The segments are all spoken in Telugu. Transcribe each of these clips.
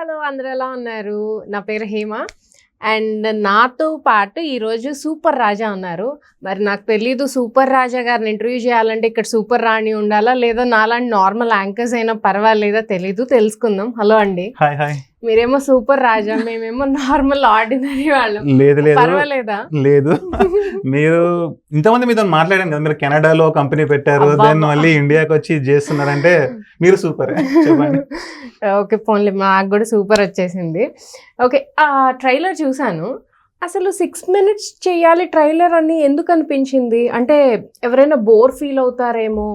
హలో అందరూ ఎలా ఉన్నారు? నా పేరు హేమ. అండ్ నాతో పాటు ఈరోజు సూపర్ రాజా ఉన్నారు. మరి నాకు తెలీదు సూపర్ రాజా గారిని ఇంటర్వ్యూ చేయాలంటే ఇక్కడ సూపర్ రాణి ఉండాలా? లేదా నాలాంటి నార్మల్ యాంకర్స్ అయినా పర్వాలేదా? తెలీదు తెలుసుకుందాం. హలో అండి. Hi hi. మీరేమో సూపర్ రాజా మేమేమో నార్మల్ ఆర్డినరీ వాళ్ళం. లేదు లేదు. పర్వాలేదా? లేదు. మీరు ఇంతమంది మీతో మాట్లాడాను కదా మీరు కెనడాలో కంపెనీ పెట్టారు అబ్బా, దెన్ అబ్బా. మళ్ళీ ఇండియాకి వచ్చి చేస్తున్నారంటే మీరు సూపర్ చెప్పండి. ఓకే పోన్లే మాకు కూడా సూపర్ వచ్చేసింది. ఓకే ఆ ట్రైలర్ చూసాను అసలు సిక్స్ మినిట్స్ చేయాలి ట్రైలర్ అని ఎందుకు అనిపించింది? అంటే ఎవరైనా బోర్ ఫీల్ అవుతారేమో.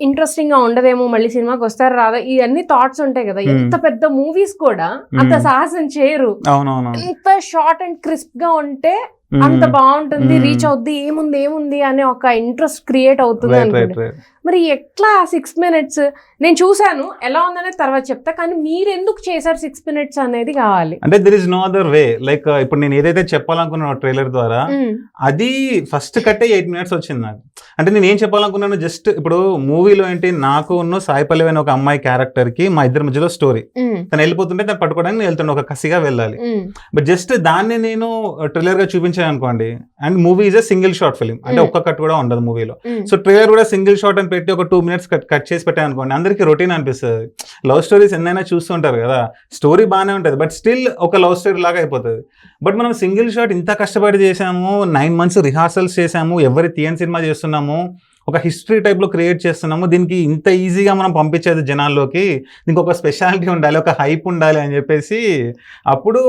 ఇంట్రెస్టింగ్గా ఉండదేమో మళ్ళీ సినిమాకి వస్తారు రాదా ఇవన్నీ థాట్స్ ఉంటాయి కదా. ఎంత పెద్ద మూవీస్ కూడా అంత. సాహసం చేయరు ఎంత షార్ట్ అండ్ క్రిస్ప్గా ఉంటే అంత బాగుంటుంది. రీచ్ అవుద్ది ఏముంది ఏముంది అనే ఒక ఇంట్రెస్ట్ క్రియేట్ అవుతుంది మరి ఎట్లా సిక్స్ మినిట్స్ నేను చూసాను ఎలా ఉందనేది తర్వాత చెప్తా కానీ మీరు ఎందుకు చేశారు సిక్స్ మినిట్స్ అనేది కావాలి అంటే there is no other way like ఇప్పుడు నేను ఏదైతే చెప్పాలనుకున్నాను ట్రైలర్ ద్వారా మ్మ్. అది ఫస్ట్ కట్టే ఎయిట్ మినిట్స్ వచ్చింది నాకు అంటే నేను ఏం చెప్పాలనుకున్నాను జస్ట్ ఇప్పుడు మూవీలో ఏంటి నాకు ఉన్న సాయి పల్లవి అనే ఒక అమ్మాయి క్యారెక్టర్కి మా ఇద్దరి మధ్యలో స్టోరీ మ్మ్. తను వెళ్ళిపోతుంటే తను పట్టుకోవడానికి నేను వెళ్తుండే ఒక కసిగా వెళ్ళాలి. బట్ జస్ట్ దాన్ని నేను ట్రైలర్గా చూపించాను అనుకోండి and movie is a single shot film అంటే. ఒక్క కట్ కూడా ఉండదు మూవీలో. సో ట్రైలర్ కూడా సింగిల్ షార్ట్ అని పెట్టి ఒక టూ మినిట్స్ కట్ కట్ చేసి పెట్టాను అనుకోండి అందరికీ రొటీన్ అనిపిస్తుంది. లవ్ స్టోరీస్ ఎన్నైనా చూస్తుంటారు కదా స్టోరీ బాగానే ఉంటుంది బట్ స్టిల్ ఒక లవ్ స్టోరీ లాగా అయిపోతుంది. బట్ మనం సింగిల్ షాట్ ఇంత కష్టపడి చేసాము నైన్ మంత్స్ రిహార్సల్స్ చేసాము ఎవరి తీయని సినిమా చేస్తున్నాము ఒక హిస్టరీ టైప్లో క్రియేట్ చేస్తున్నాము దీనికి ఇంత ఈజీగా మనం పంపించేది జనాల్లోకి దీనికి ఒక స్పెషాలిటీ ఉండాలి ఒక హైప్ ఉండాలి అని చెప్పేసి అప్పుడు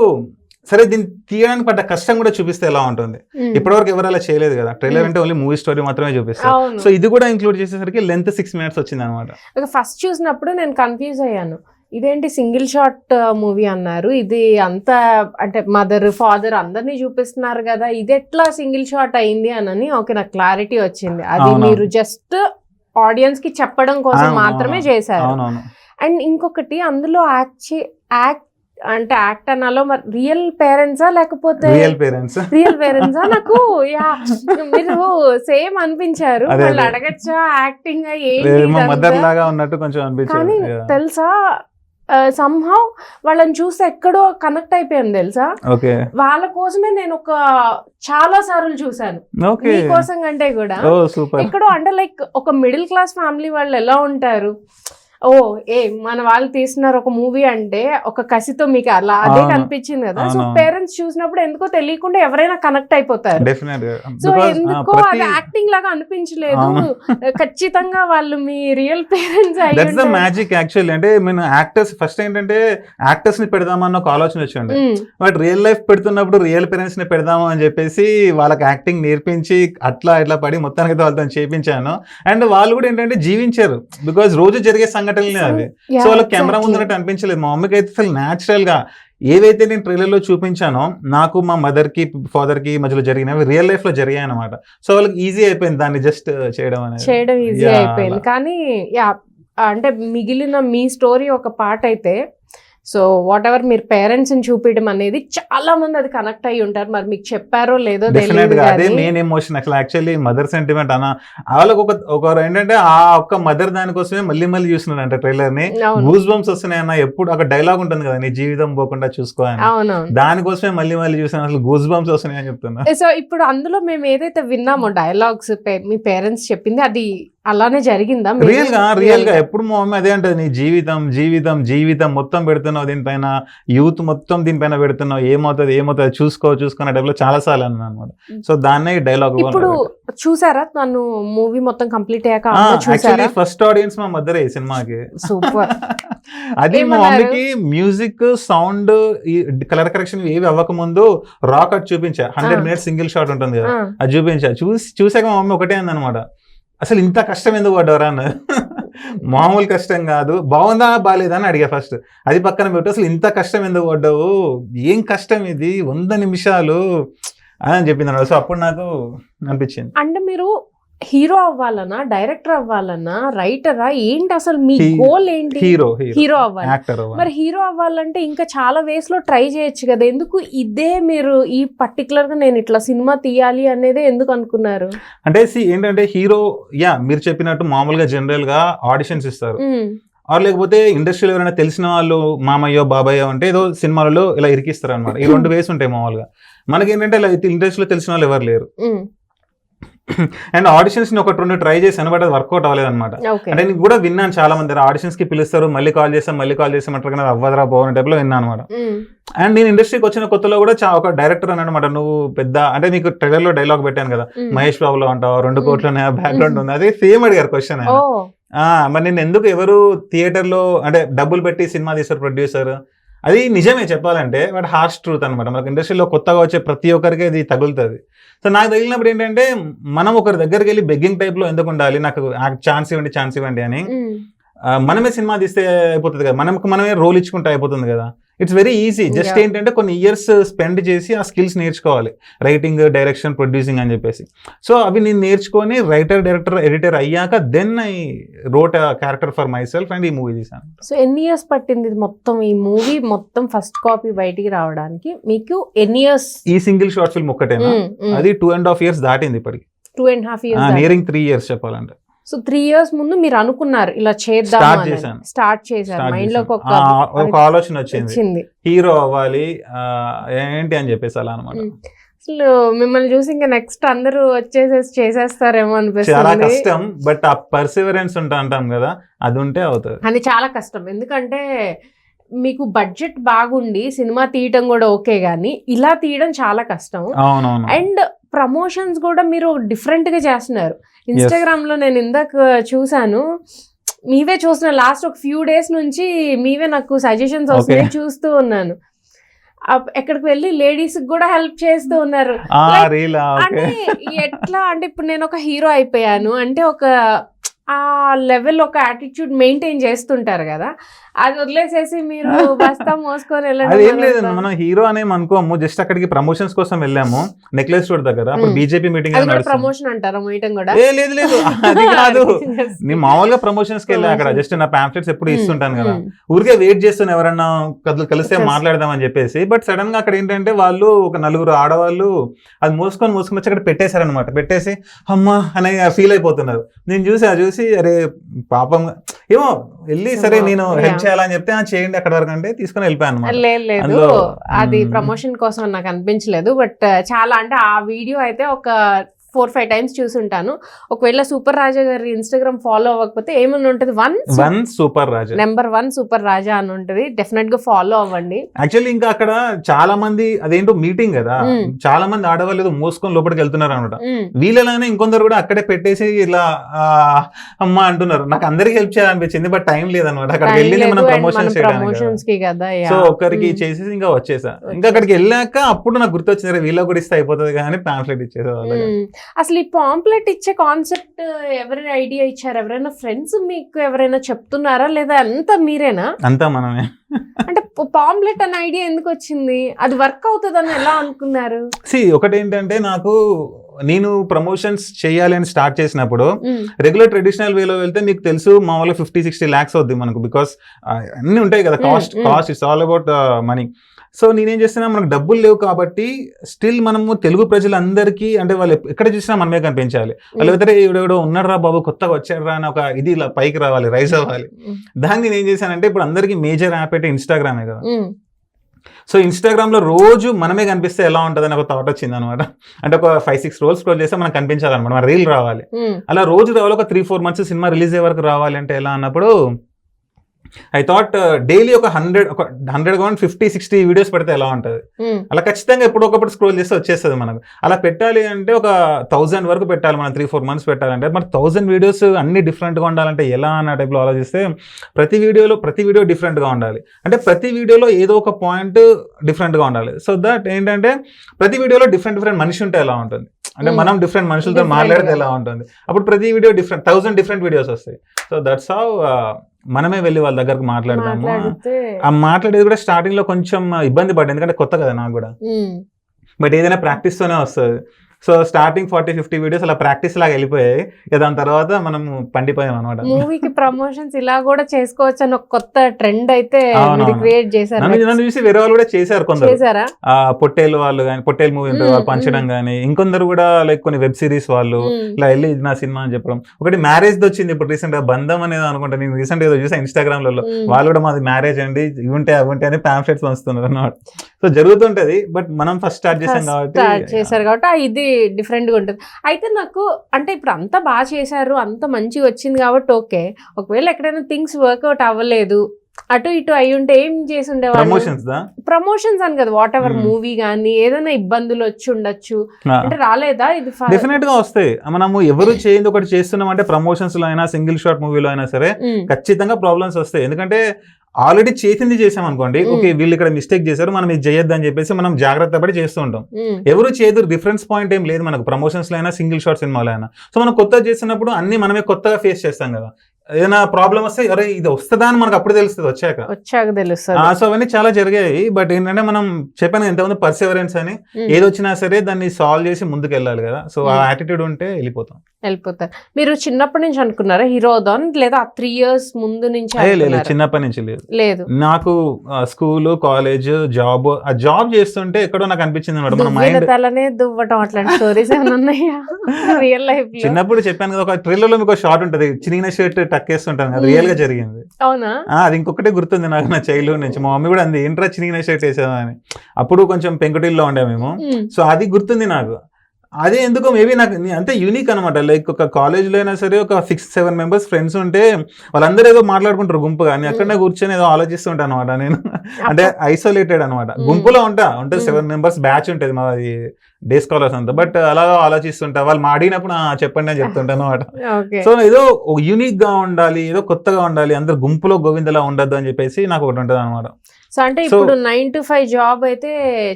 సరే దీన్ని తీయడానికి పడ్డ కష్టం కూడా చూపిస్తే ఎలా ఉంటుంది. ఇప్పటివరకు ఎవరు అలా చేయలేదు కదా. ట్రైలర్. అంటే ఓన్లీ మూవీ స్టోరీ మాత్రమే చూపిస్తారు. సో ఇది కూడా ఇంక్లూడ్ చేసేసరికి లెంత్ సిక్స్ మినిట్స్ వచ్చింది అనమాట ఫస్ట్ చూసినప్పుడు నేను కన్ఫ్యూజ్ అయ్యాను. ఇదేంటి సింగిల్ షాట్ మూవీ అన్నారు. ఇది అంత అంటే మదర్ ఫాదర్ అందరినీ చూపిస్తున్నారు కదా ఇది ఎట్లా సింగిల్ షాట్ అయింది అని ఓకే నాకు క్లారిటీ వచ్చింది. అది. మీరు జస్ట్ ఆడియన్స్కి చెప్పడం కోసం మాత్రమే. చేశారు. అండ్ ఇంకొకటి అందులో యాక్ట్ యాక్ట్ అంటే యాక్ట్ అనాలో మరి రియల్ పేరెంట్సా లేకపోతే రియల్ పేరెంట్స్? రియల్ పేరెంట్సా? నాకు యా మీరు సేమ్ అనిపించారు. వాళ్ళు. అడగచ్చా? యాక్టింగ్ మదర్ లాగా ఉన్నట్టు కొంచెం కానీ అనిపించింది తెలుసా సంహౌ వాళ్ళని చూస్తే ఎక్కడో కనెక్ట్ అయిపోయాను తెలుసా? ఓకే. వాళ్ళ కోసమే నేను ఒక చాలా సార్లు చూసాను మీకోసం కంటే కూడా. ఎక్కడో అంటే లైక్ ఒక మిడిల్ క్లాస్ ఫ్యామిలీ వాళ్ళు ఎలా ఉంటారు? ఓ ఏ మన వాళ్ళు తీస్తున్నారు ఒక మూవీ అంటే ఒక కసితో మీకు అలా అదే. కనిపించింది కదా. సో. పేరెంట్స్ చూసినప్పుడు ఎందుకో తెలియకుండా ఎవరైనా కనెక్ట్ అయిపోతారు. సో ఎందుకో అది యాక్టింగ్ లాగా అనిపించలేదు. ఖచ్చితంగా వాళ్ళు మీ రియల్ పేరెంట్స్ మ్యాజిక్ యాక్చువల్లీ అంటే నేను యాక్టర్స్ ఫస్ట్ ఏంటంటే యాక్టర్స్ని పెడదామన్న ఒక ఆలోచన వచ్చిండే బట్ రియల్ లైఫ్ పెడుతున్నప్పుడు రియల్ పేరెంట్స్ని పెడదాము అని చెప్పేసి వాళ్ళకి యాక్టింగ్ నేర్పించి అట్లా ఇట్లా పడి మొత్తానికి వాళ్ళతో చేపించాను. అండ్ వాళ్ళు కూడా ఏంటంటే జీవించారు. బికాజ్ రోజు జరిగే సంఘటనలే అవి. సో వాళ్ళకి కెమెరా ముందున్నట్టు అనిపించలేదు మా మమ్మీకి అయితే అసలు న్యాచురల్గా ఏవైతే నేను ట్రైలర్లో చూపించానో నాకు మా మదర్కి ఫాదర్కి మధ్యలో జరిగినవి రియల్ లైఫ్లో జరిగాయి అనమాట సో వాళ్ళకి ఈజీ అయిపోయింది దాన్ని జస్ట్ చేయడం అనేది. చేయడం ఈజీ అయిపోయింది. కానీ యా అంటే మిగిలిన మీ స్టోరీ ఒక పార్ట్ అయితే సో వాట్ ఎవర్ మీరు పేరెంట్స్ని చూపించడం అనేది చాలా మంది అది కనెక్ట్ అయ్యి ఉంటారు. మరి మీకు చెప్పారో లేదో అదే మెయిన్ ఎమోషన్ అసలు. యాక్చువల్లీ మదర్ సెంటిమెంట్ అన్న వాళ్ళకి ఒక ఒకరు ఏంటంటే ఆ ఒక్క మదర్ దానికోసమే మళ్ళీ మళ్ళీ చూస్తున్నాడు అంటే ట్రైలర్ని. గూస్ బంప్స్ వస్తున్నాయి అన్న ఎప్పుడు ఒక డైలాగ్ ఉంటుంది కదా నీ జీవితం పోకుండా చూసుకో అని. అవునవును. దానికోసమే మళ్ళీ మళ్ళీ చూసాను అసలు గూస్ బంప్స్ వస్తున్నాయి అని చెప్తున్నా. సో ఇప్పుడు అందులో మేము ఏదైతే విన్నామో డైలాగ్స్ మీ పేరెంట్స్ చెప్పింది అది అలానే జరిగిందా? రియల్గా రియల్గా ఎప్పుడు మా మమ్మీ అదే అంటది నీ జీవితం జీవితం జీవితం మొత్తం పెడుతున్నావు దీనిపైన యూత్ మొత్తం దీనిపైన పెడుతున్నావు ఏమవుతుంది ఏమవుతుంది చూసుకో చూసుకున్న టైంలో చాలా సార్లు అన్నాను అనమాట సో దాన్నే డైలాగ్ ఇప్పుడు చూసారా? తను మూవీ మొత్తం కంప్లీట్ అయ్యాక ఫస్ట్ ఆడియన్స్ మా మదర్ ఈ సినిమాకి. సూపర్ అది మా? మమ్మీకి మ్యూజిక్ సౌండ్ కలర్ కరెక్షన్ ఏవి అవ్వక ముందు రాక్ అది చూపించా హండ్రెడ్. మినిట్స్ సింగిల్ షాట్ ఉంటుంది కదా అది చూపించా. చూసి చూసాక మా మమ్మీ ఒకటే అందనమాట అసలు ఇంత కష్టం ఎందుకు పడ్డవరా అన్న? మామూలు కష్టం కాదు. బాగుందా? బాగాలేదా అని అడిగా ఫస్ట్ అది పక్కన పెట్టు. అసలు ఇంత కష్టం ఎందుకు పడ్డావు? ఏం కష్టం ఇది? వంద నిమిషాలు అని చెప్పింది సో అప్పుడు నాకు అనిపించింది. అంటే మీరు హీరో అవ్వాలనా డైరెక్టర్ అవ్వాలనా రైటరా ఏంటి అసలు మీ గోల్ ఏంటి? Hero hero. అవ్వాలి. మరి హీరో అవ్వాలంటే ఇంకా చాలా వేస్లో ట్రై చేయొచ్చు కదా. ఎందుకు ఇదే మీరు ఈ పర్టికులర్గా నేను ఇట్లా సినిమా తీయాలి అనేది ఎందుకు అనుకున్నారు? అంటే ఏంటంటే హీరో యా మీరు చెప్పినట్టు మామూలుగా జనరల్గా ఆడిషన్స్ ఇస్తారు. ఆర్ లేకపోతే ఇండస్ట్రీలో ఎవరైనా తెలిసిన వాళ్ళు మామయ్యో బాబాయ్యో అంటే ఏదో సినిమాలలో ఇలా ఇరికిస్తారు అనమాట ఈ రెండు వేస్ ఉంటాయి మామూలుగా. మనకేంటంటే ఇలా ఇండస్ట్రీలో తెలిసిన వాళ్ళు ఎవరు లేరు. అండ్ ఆడిషన్స్ని ఒకటి రెండు ట్రై చేశాను బట్ అది వర్కౌట్ అవ్వలేదు అనమాట ఓకే అంటే నేను కూడా విన్నాను చాలా మంది ఆడిషన్స్కి పిలుస్తారు మళ్ళీ కాల్ చేస్తాం మళ్ళీ కాల్ చేస్తామంటారు కానీ అది అవ్వదురా పోవని టైప్లో విన్నాను అనమాట ఉమ్, అండ్ నేను ఇండస్ట్రీకి వచ్చిన కొత్తలో కూడా ఒక డైరెక్టర్ అన్నాడు అనమాట నువ్వు పెద్ద అంటే నీకు ట్రైలర్లో డైలాగ్ పెట్టాను కదా ఉమ్. మహేష్ బాబులో అంటావు రెండు కోట్లు ఉన్నాయా బ్యాక్గ్రౌండ్ ఉంది? అదే సేమ్ అడిగారు క్వశ్చన్ ఓ మరి నేను ఎందుకు ఎవరు థియేటర్లో అంటే డబ్బులు పెట్టి సినిమా తీస్తారు ప్రొడ్యూసర్ అది నిజమే చెప్పాలంటే బట్ హార్ష్ ట్రూత్ అనమాట మనకి ఇండస్ట్రీలో కొత్తగా వచ్చే ప్రతి ఒక్కరికి అది తగులుతుంది. సో నాకు తగిలినప్పుడు ఏంటంటే మనం ఒకరి దగ్గరికి వెళ్ళి బెగ్గింగ్ టైప్లో ఎందుకు ఉండాలి? నాకు ఛాన్స్ ఇవ్వండి ఛాన్స్ ఇవ్వండి అని. మనమే సినిమా తీస్తే అయిపోతుంది కదా. మనకు మనమే రోల్ ఇచ్చుకుంటే అయిపోతుంది కదా. It's very easy just. ఏంటంటే కొన్ని ఇయర్స్ స్పెండ్ చేసి ఆ స్కిల్స్ నేర్చుకోవాలి. రైటింగ్ డైరెక్షన్ ప్రొడ్యూసింగ్ అని చెప్పేసి. సో అవి నేను నేర్చుకొని రైటర్ డైరెక్టర్ ఎడిటర్ అయ్యాక then I wrote character for myself and ఈ మూవీ తీసాను సో ఎన్ని ఇయర్స్ పట్టింది మొత్తం ఈ మూవీ మొత్తం ఫస్ట్ కాపీ బయటికి రావడానికి? మీకు ఎన్ని ఇయర్స్ ఈ సింగిల్ షార్ట్ ఫిల్మ్ ఒక్కటేనా? అది టూ అండ్ హాఫ్ ఇయర్స్ దాటింది ఇప్పటికి. Two and half years nearing three years చెప్పాలంటే. సో త్రీ ఇయర్స్ ముందు మీరు అనుకున్నారు ఇలా చేద్దాం. స్టార్ట్ చేశారు. మైండ్లోకి ఒక ఆలోచన వచ్చింది. హీరో అవ్వాలి ఏంటి అని చెప్పేసి అలా అనమాట. అసలు మిమ్మల్ని చూసి ఇంకా నెక్స్ట్ అందరూ వచ్చేసేసి చేసేస్తారేమో చాలా అనిపిస్తుంది కష్టం బట్ ఆ పర్సివరెన్స్ ఉంటా అంటాం కదా అది ఉంటే అవుతుంది. అది చాలా కష్టం. ఎందుకంటే మీకు బడ్జెట్ బాగుండి సినిమా తీయటం కూడా ఓకే కానీ ఇలా తీయడం చాలా కష్టం. అండ్ ప్రమోషన్స్ కూడా మీరు డిఫరెంట్గా చేస్తున్నారు. ఇన్స్టాగ్రామ్లో నేను ఇందాక చూసాను మీవే చూస్తున్నా లాస్ట్ ఒక ఫ్యూ డేస్ నుంచి మీవే నాకు సజెషన్స్ వస్తున్నాయి చూస్తూ ఉన్నాను. ఎక్కడికి వెళ్ళి లేడీస్ కూడా హెల్ప్ చేస్తూ ఉన్నారు. అంటే ఎట్లా? అంటే ఇప్పుడు నేను ఒక హీరో అయిపోయాను. అంటే ఒక ఆ లెవెల్ ఒక యాటిట్యూడ్ మెయింటైన్ చేస్తుంటారు కదా. అది వదిలేసేసి మీరు బస్తా మోసుకొని వెళ్ళడం ఏం లేదు మనం హీరో అనే అనుకోము జస్ట్ అక్కడికి ప్రమోషన్స్ కోసం వెళ్ళాము నెక్లెస్ రోడ్ దగ్గర అప్పుడు. బీజేపీ మీటింగ్ ప్రమోషన్ అంటారా మోయటం కూడా ఏ లేదు లేదు అది కాదు నేను మామూలుగా ప్రమోషన్స్కి వెళ్ళా అక్కడ. జస్ట్ నా పాంఫ్లెట్స్ ఎప్పుడు ఇస్తుంటాను కదా. ఊరికే వెయిట్ చేస్తున్నా ఎవరన్నా కదులు కలిస్తే. మాట్లాడదాం అని చెప్పేసి బట్ సడన్గా అక్కడ ఏంటంటే వాళ్ళు ఒక నలుగురు ఆడవాళ్ళు అది మోసుకొని మోసుకొని వచ్చి అక్కడ పెట్టేశారనమాట పెట్టేసి అమ్మా అని ఫీల్ అయిపోతున్నారు నేను చూసి అది చూసి అరే పాపం ఏమో వెళ్ళి సరే నేను. హెల్ప్ చేయాలని చెప్తే "ఆ, చేయండి అక్కడ వరకు అంటే తీసుకొని వెళ్ళిపోయాను లేదు లేదు అది. ప్రమోషన్ కోసం నాకు అనిపించలేదు బట్ చాలా అంటే ఆ వీడియో అయితే ఒక ఫోర్ ఫైవ్ టైమ్స్ చూసుంటాను. ఒకవేళ సూపర్ రాజా గారి ఇన్స్టాగ్రామ్ ఫాలో అవ్వకపోతే ఏమని ఉంటుంది? One one super Raja. Number one super Raja అని ఉంటుంది. డెఫినెట్గా ఫాలో అవ్వండి. యాక్చువల్లీ ఇంకా అక్కడ చాలా మంది అదేంటో మీటింగ్ కదా Hmm. చాలా మంది ఆడవాళ్ళు ఏదో మోసుకొని లోపలికి వెళ్తున్నారు అనమాట. మ్మ్. వీళ్ళలానే ఇంకొందరు కూడా అక్కడే పెట్టేసి ఇలా అమ్మ అంటున్నారు. నాకు అందరికి హెల్ప్ చేయాలనిపించింది బట్ టైం లేదనమాట అక్కడికి Time వెళ్ళింది లేదు మనం ప్రమోషన్ చేయడానికి సో. ఒక్కరికి మ్మ్. చేసేసి ఇంకా వచ్చేసా. ఇంకా అక్కడికి వెళ్ళాక అప్పుడు నాకు గుర్తొచ్చింది "అరే, వీళ్ళకి కూడా ఇస్తే అయిపోతుంది కానీ వాళ్ళకి. మ్మ్. అసలు ఈ పాంప్లెట్ ఇచ్చే కాన్సెప్ట్ ఎవరైనా ఐడియా ఇచ్చారు? ఎవరైనా ఫ్రెండ్స్ మీకు ఎవరైనా చెప్తున్నారా? లేదా అంతా మీరేనా? అంతా మనమే. అంటే పాంప్లెట్ అనే ఐడియా ఎందుకు వచ్చింది? అది వర్క్ అవుతుందని ఎలా అనుకున్నారు? సి ఒకటి ఏంటంటే నాకు నేను ప్రమోషన్స్ చేయాలి అని స్టార్ట్ చేసినప్పుడు. రెగ్యులర్ ట్రెడిషనల్ వేలో వెళ్తే నీకు తెలుసు మామూలుగా ఫిఫ్టీ సిక్స్టీ ల్యాక్స్ అవుద్ది మనకు బికాస్ అన్ని ఉంటాయి కదా cost. Cost it's all about money so నేనేం చేస్తున్నా మనకు డబ్బులు లేవు కాబట్టి స్టిల్ మనము తెలుగు ప్రజలందరికీ అంటే వాళ్ళు ఎక్కడ చూసినా మనమే కనిపించాలి. వాళ్ళు ఎవరైతే ఎవడెవడో ఉన్నారా బాబు కొత్తగా వచ్చారా అని ఒక ఇది ఇలా పైకి రావాలి రైజ్ అవ్వాలి. దాన్ని నేను ఏం చేశానంటే ఇప్పుడు అందరికీ మేజర్ యాప్ అయితే ఇన్స్టాగ్రామే కదా. సో ఇన్స్టాగ్రామ్లో రోజు మనమే కనిపిస్తే ఎలా ఉంటుంది అని ఒక థాట్ వచ్చింది అనమాట అంటే ఒక ఫైవ్ సిక్స్ రోల్స్ స్క్రోల్ చేస్తే మనకు కనిపించాలన్నమాట మన రీల్ రావాలి. అలా రోజు రావాలి ఒక three four months cinema release అయ్యే వరకు రావాలి అంటే ఎలా అన్నప్పుడు ఐ థాట్ డైలీ ఒక హండ్రెడ్ ఒక హండ్రెడ్ కావాలి ఫిఫ్టీ సిక్స్టీ వీడియోస్ పెడితే ఎలా ఉంటుంది? మ్మ్. అలా ఖచ్చితంగా ఎప్పుడొకప్పుడు స్క్రోల్ చేస్తే వచ్చేస్తుంది మనకు. అలా పెట్టాలి అంటే ఒక థౌజండ్ వరకు పెట్టాలి మనం త్రీ ఫోర్ మంత్స్ పెట్టాలంటే. మరి థౌజండ్ వీడియోస్ అన్ని డిఫరెంట్గా ఉండాలంటే ఎలా అన్న టైప్లో ఆలోచిస్తే ప్రతి వీడియోలో ప్రతి వీడియో డిఫరెంట్గా ఉండాలి. అంటే ప్రతి వీడియోలో ఏదో ఒక పాయింట్ డిఫరెంట్గా ఉండాలి. సో దట్ ఏంటంటే ప్రతి వీడియోలో డిఫరెంట్ డిఫరెంట్ మనిషి ఉంటే ఎలా ఉంటుంది? అంటే Hmm. మనం డిఫరెంట్ మనుషులతో మాట్లాడితే. ఎలా ఉంటుంది? అప్పుడు ప్రతి video different thousand different videos వస్తాయి. సో దట్స్ హౌ మనమే వెళ్ళి వాళ్ళ దగ్గరకు మాట్లాడదాము ఆ మాట్లాడేది కూడా స్టార్టింగ్లో కొంచెం ఇబ్బంది పడ్డా ఎందుకంటే కొత్త కదా నాకు కూడా. బట్ ఏదైనా ప్రాక్టీస్ తోనే వస్తుంది. So starting forty fifty videos అలా ప్రాక్టీస్ లాగా వెళ్ళిపోయాయి. దాని తర్వాత మనం పండిపోయాం అనమాట మూవీకి ప్రమోషన్స్ ఇలా కూడా చేసుకోవచ్చు అని ఒక కొత్త ట్రెండ్ అయితే క్రియేట్ చేశారు. నన్ను చూసి వేరే వాళ్ళు కూడా చేశారు కొందరు. పొట్టేలు వాళ్ళు కానీ పొట్టేలు మూవీ ఉంటుంది వాళ్ళు పంచడం కానీ ఇంకొందరు కూడా లైక్ కొన్ని వెబ్ సిరీస్ వాళ్ళు. ఇలా వెళ్ళి నా సినిమా అని చెప్పడం. ఒకటి మ్యారేజ్ వచ్చింది ఇప్పుడు రీసెంట్గా బంధం అనేది అనుకుంటా నేను రీసెంట్ ఏదో చూసా ఇన్స్టాగ్రామ్లలో. వాళ్ళు కూడా మాది మ్యారేజ్ అండి ఇవి ఉంటే అవి అని పాంఫ్లెట్స్ పంచుతున్నారు అన్నమాట. సో జరుగుతుంటది బట్ మనం ఫస్ట్ స్టార్ట్ చేసాం స్టార్ట్ కాబట్టి చేశారు కాబట్టి ఇది డిఫరెంట్గా ఉంటుంది. అయితే నాకు అంటే ఇప్పుడు అంతా బాగా చేశారు అంత మంచిగా వచ్చింది కాబట్టి ఓకే. ఒకవేళ ఎక్కడైనా థింగ్స్ వర్కౌట్ అవ్వలేదు అటు ఇటు అయి ఉంటే ఏం చేసి ఉండేవాళ్ళు? ప్రమోషన్స్ అని కదా వాట్ ఎవర్ Hmm. మూవీ కానీ ఏదైనా ఇబ్బందులు వచ్చి ఉండొచ్చు. అంటే రాలేదా ఇది డెఫినెట్గా వస్తాయి. మనము ఎవరు చేయింది ఒకటి చేస్తున్నాం అంటే ప్రమోషన్స్లో అయినా సింగిల్ షాట్ మూవీలో అయినా సరే మ్మ్. ఖచ్చితంగా ప్రాబ్లమ్స్ వస్తాయి. ఎందుకంటే ఆల్రెడీ చేసింది చేసాం అనుకోండి. ఓకే వీళ్ళు ఇక్కడ మిస్టేక్ చేశారు మనం ఇది చేయొద్దు అని చెప్పేసి మనం జాగ్రత్త పడి చేస్తూ ఉంటాం. ఎవరు చేయదు రిఫరెన్స్ పాయింట్ ఏం లేదు మనకు ప్రమోషన్స్లో అయినా సింగిల్ షాట్ సినిమాలో అయినా సో మనం కొత్తగా చేసినప్పుడు అన్ని మనమే కొత్తగా ఫేస్ చేస్తాం కదా ఏదైనా ప్రాబ్లం వస్తే అరే ఇది వస్తుందా అని మనకు అప్పుడు తెలుస్తుంది వచ్చాక. వచ్చాక తెలుస్తుంది. సో అవన్నీ చాలా జరిగాయి. బట్ ఏంటంటే మనం చెప్పాను ఎంతమంది పర్సెవరెన్స్ అని. ఏది వచ్చినా సరే దాన్ని సాల్వ్ చేసి ముందుకు వెళ్ళాలి కదా. సో ఆ. యాటిట్యూడ్ ఉంటే వెళ్ళిపోతాం. వెళ్ళిపోతారు మీరు చిన్నప్పటి నుంచి అనుకున్నారా? హీరో అవుదాం లేదా త్రీ ఇయర్స్ ముందు నుంచి లేదు? చిన్నప్పటి నుంచి లేదు. లేదు. నాకు స్కూల్ కాలేజ్ జాబ్ ఆ జాబ్ చేస్తుంటే ఎక్కడో నాకు అనిపించింది అనమాట మన మైండ్ తలనే దువ్వటం అట్లాంటి స్టోరీస్ ఏమైనా ఉన్నాయా? రియల్ లైఫ్ చిన్నప్పుడు చెప్పాను కదా ఒక ట్రైలర్లో మీకు షార్ట్ ఉంటది. చిన్న షర్ట్ టక్కేస్తుంటాను అది. రియల్గా జరిగింది. అవునా? ఆ, అది ఇంకొకటే గుర్తుంది నాకు నా చైల్డ్హుడ్ నుంచి. మా మమ్మీ కూడా అంది ఏంట్రా చిన్న షర్ట్ అని. అప్పుడు కొంచెం పెంకుటిల్లో ఉండే మ్మ్. సో అది గుర్తుంది నాకు. అదే ఎందుకో మేబీ నాకు అంతే యూనిక్ అనమాట లైక్ ఒక కాలేజ్లో అయినా సరే ఒక సిక్స్ సెవెన్ మెంబర్స్ ఫ్రెండ్స్ ఉంటే వాళ్ళందరూ ఏదో మాట్లాడుకుంటారు గుంపుగా. నేను అక్కడనే కూర్చొని ఏదో ఆలోచిస్తుంటాను అనమాట నేను. అంటే ఐసోలేటెడ్ అనమాట Mm. గుంపులో ఉంటా. ఉంటే Mm. సెవెన్ మెంబర్స్ బ్యాచ్ ఉంటుంది మాది డే స్కాలర్స్ అంతా. బట్ అలా ఆలోచిస్తుంటా. వాళ్ళు మా అడిగినప్పుడు "ఆ, చెప్పండి అని చెప్తుంటాను అనమాట సో ఏదో యూనిక్గా ఉండాలి ఏదో కొత్తగా ఉండాలి అందరు గుంపులో గోవిందలా ఉండద్దు అని చెప్పేసి నాకు ఒకటి ఉంటుంది అనమాట సో అంటే ఇప్పుడు నైన్ టు ఫైవ్ జాబ్ అయితే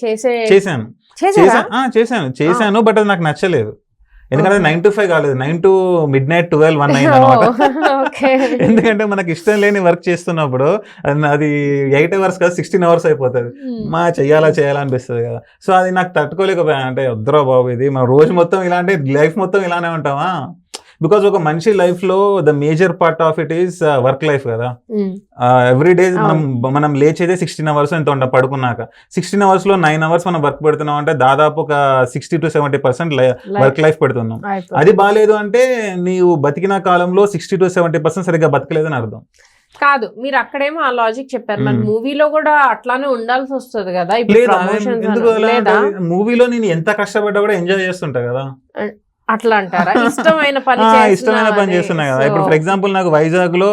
చేసే చేశాను. చేశాను ఆ, చేశాను. చేశాను బట్ అది నాకు నచ్చలేదు. ఎందుకంటే. నైన్ టు ఫైవ్ కాలేదు. Nine to midnight twelve one అయింది అనమాట. ఎందుకంటే మనకి ఇష్టం లేని వర్క్ చేస్తున్నప్పుడు అది- అది ఎయిట్ అవర్స్ కాదు సిక్స్టీన్ అవర్స్ అయిపోతుంది. మా చెయ్యాలా చేయాలా అనిపిస్తుంది కదా. సో అది నాకు తట్టుకోలేకపోయా అంటే వద్దరా బాబు ఇది. మన రోజు మొత్తం ఇలా అంటే లైఫ్ మొత్తం ఇలానే ఉంటామా? బికాజ్ ఒక మనిషి లైఫ్లో the major part of it is work life కదా. ఎవ్రీ డే మనం మనం లేచేదే సిక్స్టీన్ అవర్స్ ఎంత ఉంటాం పడుకున్నాక. సిక్స్టీన్ అవర్స్లో నైన్ అవర్స్ మనం వర్క్ పెడుతున్నాం అంటే దాదాపు ఒక sixty to seventy percent work life పెడుతున్నాం. అది బాగాలేదు అంటే నీవు బతికిన కాలంలో సిక్స్టీ టు సెవెంటీ పర్సెంట్ సరిగ్గా బతకలేదని అర్థం. కాదు మీరు అక్కడేమో ఆ లాజిక్ చెప్పారు. మరి మ్మ్. మూవీలో కూడా అట్లానే ఉండాల్సి వస్తుంది కదా. మూవీలో నేను ఎంత కష్టపడ్డా కూడా ఎంజాయ్ చేస్తుంటా కదా. అట్లా అంటారా ఇష్టమైన పని ఆ, చేస్తున్నావు ఇష్టమైన పని అని. చేస్తున్నా కదా ఇప్పుడు ఫర్ ఎగ్జాంపుల్ నాకు వైజాగ్లో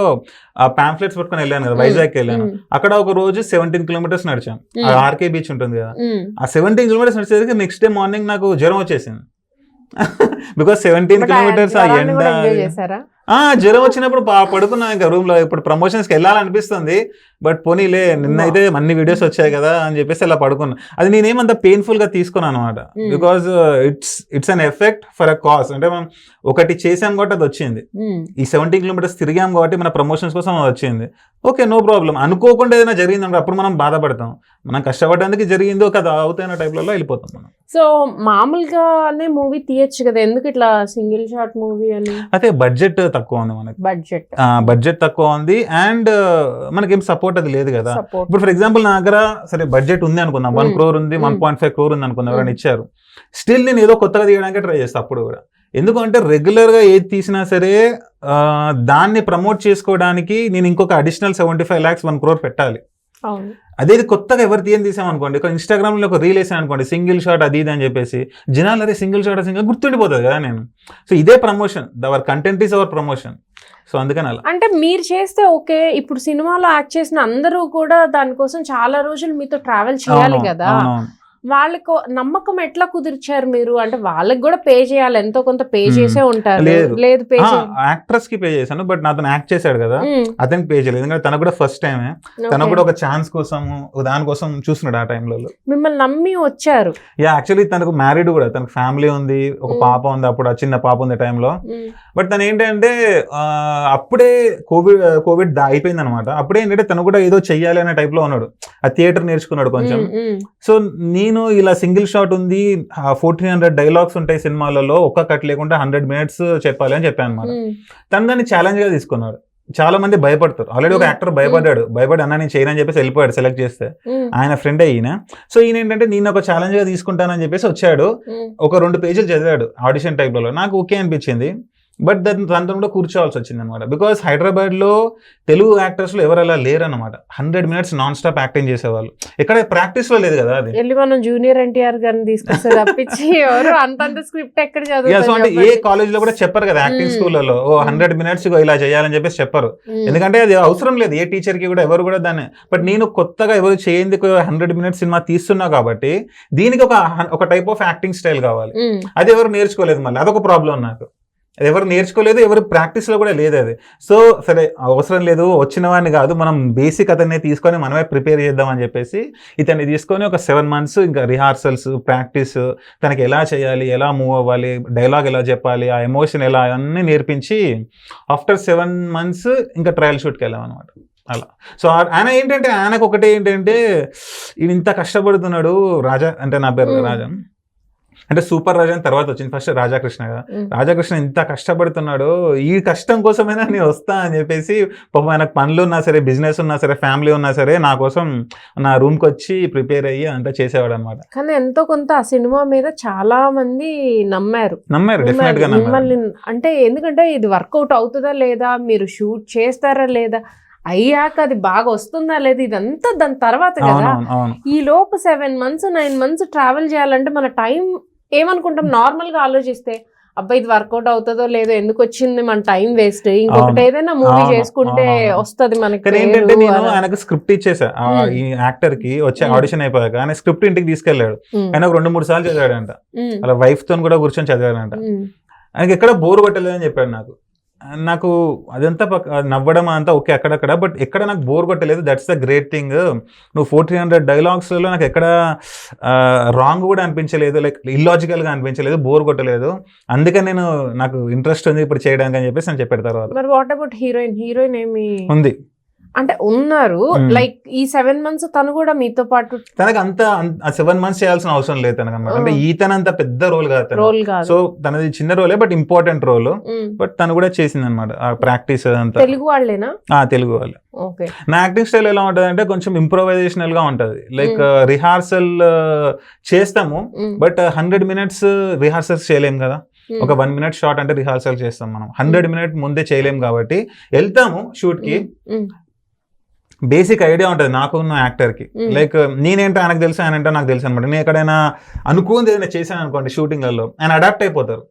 ఆ పాంఫ్లెట్స్ పట్టుకొని వెళ్ళాను కదా. వైజాగ్ వెళ్ళాను. అక్కడ ఒక రోజు సెవెంటీన్ కిలోమీటర్స్ నడిచాం. ఆర్కే బీచ్ ఉంటుంది కదా. ఆ సెవెంటీన్ కిలోమీటర్స్ నడిచేసరికి నెక్స్ట్ డే మార్నింగ్ నాకు జ్వరం వచ్చేసింది బికాస్ సెవెంటీన్ కిలోమీటర్స్ ఆ ఎండ జ్వరం వచ్చినప్పుడు పా- పడుకున్నా ఇంకా రూమ్లో ఇప్పుడు ప్రమోషన్స్కి వెళ్ళాలనిపిస్తుంది బట్ పోనీలే నిన్నైతే అన్ని వీడియోస్ వచ్చాయి కదా అని చెప్పేసి అలా పడుకున్నా. అది నేనేమంత పెయిన్ఫుల్గా తీసుకున్నాను అనమాట. Because it's it's an effect for a cause అంటే మనం ఒకటి చేసాం కాబట్టి అది వచ్చింది. ఈ సెవెంటీన్ కిలోమీటర్స్ తిరిగాం కాబట్టి మన ప్రమోషన్స్ కోసం అది వచ్చింది. ఓకే నో ప్రాబ్లం అనుకోకుండా ఏదైనా జరిగింది అనుకో, అప్పుడు మనం బాధపడతాం. మనం కష్టపడడానికి జరిగిందో కదా అవుతాయిన టైప్లలో వెళ్ళిపోతాం మనం. సో మామూలుగానే మూవీ తీయచ్చు కదా. ఎందుకు ఇట్లా సింగిల్ షాట్ మూవీ అని? అయితే బడ్జెట్ తక్కువ ఉంది మనకి. బడ్జెట్ బడ్జెట్ తక్కువ ఉంది. అండ్ మనకేం సపోర్ట్ అది లేదు కదా. సపోర్ట్. ఇప్పుడు ఫర్ ఎగ్జాంపుల్ నా దగ్గర సరే బడ్జెట్ ఉంది అనుకుందాం. వన్. క్రోర్ ఉంది వన్. పాయింట్ ఫైవ్ క్రోర్ ఉంది అనుకుందాం ఎవరైనా. ఇచ్చారు. స్టిల్ నేను ఏదో కొత్తగా తీయడానికి ట్రై చేస్తాను అప్పుడు కూడా. ఎందుకంటే రెగ్యులర్గా ఏది తీసినా సరే దాన్ని ప్రమోట్ చేసుకోవడానికి నేను ఇంకొక additional seventy five lakhs one crore పెట్టాలి అదే కొత్తగా ఎవరు తీయని తీసాం అనుకోండి. ఒక ఇన్స్టాగ్రామ్లో ఒక రీల్ వేసాను అనుకోండి. సింగిల్ షాట్ అది ఇది అని చెప్పేసి జనాలు అదే సింగిల్ షాట్ సింగిల్ గుర్తుండిపోతుంది కదా నేను. సో ఇదే promotion our content is our promotion so అందుకని అలా. అంటే మీరు చేస్తే ఓకే. ఇప్పుడు సినిమాలో యాక్ట్ చేసిన అందరూ కూడా దానికోసం చాలా రోజులు మీతో ట్రావెల్ చేయాలి కదా. వాళ్ళకు నమ్మకం ఎట్లా కుదిర్చారు మీరు? అంటే వాళ్ళకి కూడా పే చేయాలి. ఎంతో కొంత పే. చేసే ఉంటారు. లేదు. లేదు పే యాక్ట్రెస్కి పే చేశాను బట్ నాతో యాక్ట్ చేశాడు కదా. అతనికి పే చేయలేదు. ఎందుకంటే తనకు కూడా ఫస్ట్ టైమే తనకు కూడా ఒక ఛాన్స్ కోసం ఒక దానికోసం చూస్తున్నాడు ఆ టైంలో మిమ్మల్ని నమ్మి వచ్చారు. యా యాక్చువల్లీ తనకు మ్యారీడ్ కూడా. తనకు ఫ్యామిలీ ఉంది ఒక. పాప ఉంది అప్పుడు ఆ చిన్న పాప ఉంది టైంలో. బట్ తను ఏంటంటే అప్పుడే కోవిడ్ కోవిడ్ అయిపోయింది అనమాట అప్పుడే ఏంటంటే తను కూడా ఏదో చెయ్యాలి అనే type లో ఉన్నాడు. ఆ థియేటర్ నేర్చుకున్నాడు కొంచెం. సో నేను నేను ఇలా సింగిల్ షాట్ ఉంది. ఫోర్టీన్ హండ్రెడ్ డైలాగ్స్ ఉంటాయి సినిమాలలో. ఒక్క కట్ లేకుండా హండ్రెడ్ మినిట్స్ చెప్పాలి అని చెప్పాను అనమాట తను దాన్ని ఛాలెంజ్గా తీసుకున్నాడు. చాలా మంది భయపడతారు. ఆల్రెడీ ఒక. యాక్టర్ భయపడ్డాడు. భయపడి అన్న నేను చేయనని చెప్పేసి వెళ్ళిపోయాడు సెలెక్ట్ చేస్తే. ఆయన ఫ్రెండే ఈయన సో ఈయన ఏంటంటే నేను ఒక ఛాలెంజ్గా తీసుకుంటానని చెప్పేసి వచ్చాడు. ఒక రెండు పేజీలు చదివాడు. ఆడిషన్ టైప్లో నాకు ఓకే అనిపించింది. బట్ దాని కూడా కూర్చోవాల్సి వచ్చింది అనమాట బికాస్ హైదరాబాద్లో తెలుగు యాక్టర్స్లో ఎవరు అలా లేరు అనమాట hundred minutes non stop acting చేసేవాళ్ళు. ఇక్కడ ప్రాక్టీస్లో లేదు కదా అది. వెళ్ళి మనం జూనియర్ ఎన్టీఆర్ గారిని తీసుకొస్తే తప్పించి ఎవరు అంతంత స్క్రిప్ట్ ఎక్కడ so అంటే ఏ చదువుతారు కాలేజ్లో కూడా చెప్పరు కదా యాక్టింగ్ Hmm. స్కూళ్ళలో ఓ హండ్రెడ్ మినిట్స్ ఇలా చేయాలని చెప్పేసి చెప్పరు. ఎందుకంటే అది అవసరం లేదు. ఏ టీచర్కి కూడా ఎవరు కూడా దాన్ని. బట్ నేను కొత్తగా ఎవరు చేయండి హండ్రెడ్ మినిట్స్ సినిమా తీస్తున్నా కాబట్టి దీనికి ఒక ఒక టైప్ ఆఫ్ యాక్టింగ్ స్టైల్ కావాలి. అది ఎవరు నేర్చుకోలేదు మళ్ళీ. అదొక ప్రాబ్లం నాకు. అది ఎవరు నేర్చుకోలేదు ఎవరు ప్రాక్టీస్లో కూడా లేదు అది. సో సరే అవసరం లేదు వచ్చిన వాడిని కాదు మనం బేసిక్ అతన్ని తీసుకొని మనమే ప్రిపేర్ చేద్దాం అని చెప్పేసి ఇతన్ని తీసుకొని ఒక సెవెన్ మంత్స్ ఇంకా రిహార్సల్స్ ప్రాక్టీస్ తనకి ఎలా చేయాలి ఎలా మూవ్ అవ్వాలి డైలాగ్ ఎలా చెప్పాలి ఆ ఎమోషన్ ఎలా అన్నీ నేర్పించి ఆఫ్టర్ సెవెన్ మంత్స్ ఇంకా ట్రయల్ షూట్కి వెళ్ళాం అనమాట అలా. సో ఆయన ఏంటంటే ఆయనకు ఒకటే ఏంటంటే ఇంత కష్టపడుతున్నాడు రాజా అంటే నా పేరు. రాజా. అంటే సూపర్ రాజా అని తర్వాత వచ్చింది. ఫస్ట్ రాజాకృష్ణ కదా. రాజాకృష్ణ ఇంత కష్టపడుతున్నాడు. ఈ కష్టం కోసమైనా నేను వస్తా అని చెప్పేసి పాపం ఆయనకు పనులు ఉన్నా సరే బిజినెస్ ఉన్నా సరే ఫ్యామిలీ ఉన్నా సరే నా కోసం నా రూమ్కి వచ్చి ప్రిపేర్ అయ్యి అంతా చేసేవాడు అనమాట కానీ ఎంతో కొంత ఆ సినిమా మీద చాలా మంది నమ్మారు. నమ్మారు డెఫినెట్గా మిమ్మల్ని అంటే ఎందుకంటే ఇది వర్కౌట్ అవుతుందా లేదా మీరు షూట్ చేస్తారా లేదా అయ్యాక అది బాగా వస్తుందా లేదా ఇదంతా దాని తర్వాత కదా. ఈ లోపు seven months nine months travel చేయాలంటే మన టైం ఏమనుకుంటాం? నార్మల్గా ఆలోచిస్తే అబ్బాయి ఇది వర్కౌట్ అవుతుందో లేదో ఎందుకు వచ్చింది మన టైం వేస్ట్? ఇంకొకటి. ఏదైనా మూవీ చేసుకుంటే. వస్తది మనకి ఏంటంటే నేను. ఆయనకు స్క్రిప్ట్ ఇచ్చేసా. ఆ. ఈ యాక్టర్కి వచ్చే. ఆడిషన్ అయిపోయాక ఆయన స్క్రిప్ట్ ఇంటికి తీసుకెళ్ళాడు. ఉమ్, ఆయన ఒక రెండు మూడు సార్లు చదివాడంట. అలా వైఫ్తో కూడా కూర్చొని చదివాడంట. ఆయనకి ఎక్కడ బోర్ కొట్టలేదని చెప్పాడు నాకు. నాకు అదంతా పక్క- అది నవ్వడం అంతా ఓకే అక్కడక్కడ బట్ ఎక్కడ నాకు బోర్ కొట్టలేదు. దట్స్ ద గ్రేట్ థింగ్ నువ్వు ఫోర్టీన్ హండ్రెడ్ డైలాగ్స్లో నాకు ఎక్కడ రాంగ్ కూడా అనిపించలేదు. లైక్ ఇల్లాజికల్గా అనిపించలేదు బోర్ కొట్టలేదు. అందుకని నేను నాకు ఇంట్రెస్ట్ ఉంది ఇప్పుడు చేయడానికి అని చెప్పేసి నేను చెప్పాడు తర్వాత. వాట్ అబౌట్ హీరోయిన్ హీరోయిన్ ఏమి ఉంది. అంటే ఉన్నారు. లైక్ ఈ సెవెన్ మంత్స్ తను కూడా మీతో పాటు తనకు అంత సెవెన్ మంత్స్ చేయాల్సిన అవసరం లేదు తనకు అనమాట అంటే Oh. ఈతనంత పెద్ద రోల్ కాదు తను రోల్ కాదు. సో తనది చిన్న రోలే బట్ ఇంపార్టెంట్ రోల్. బట్ తను కూడా చేసింది అనమాట ఆ ప్రాక్టీస్ అంతా. తెలుగు వాళ్ళేనా? ఆ, తెలుగు వాళ్ళు. నా యాక్టింగ్ స్టైల్ ఎలా ఉంటుంది అంటే కొంచెం ఇంప్రొవైజేషనల్గా ఉంటది. లైక్ రిహార్సల్ చేస్తాము బట్ హండ్రెడ్ మినిట్స్ రిహార్సల్స్ చేయలేం కదా. ఒక వన్ మినిట్ షార్ట్ అంటే రిహార్సల్ చేస్తాం మనం. హండ్రెడ్ మినిట్ ముందే చేయలేం కాబట్టి వెళ్తాము షూట్కి బేసిక్ ఐడియా ఉంటుంది నాకు ఉన్న యాక్టర్కి Mm. లైక్ నేనేంటో ఆయనకు తెలుసు ఆయన ఏంటో నాకు తెలుసు అనమాట నేను ఎక్కడైనా అనుకుంది ఏదైనా చేశాను అనుకోండి షూటింగ్లలో ఆయన అడాప్ట్ అయిపోతారు.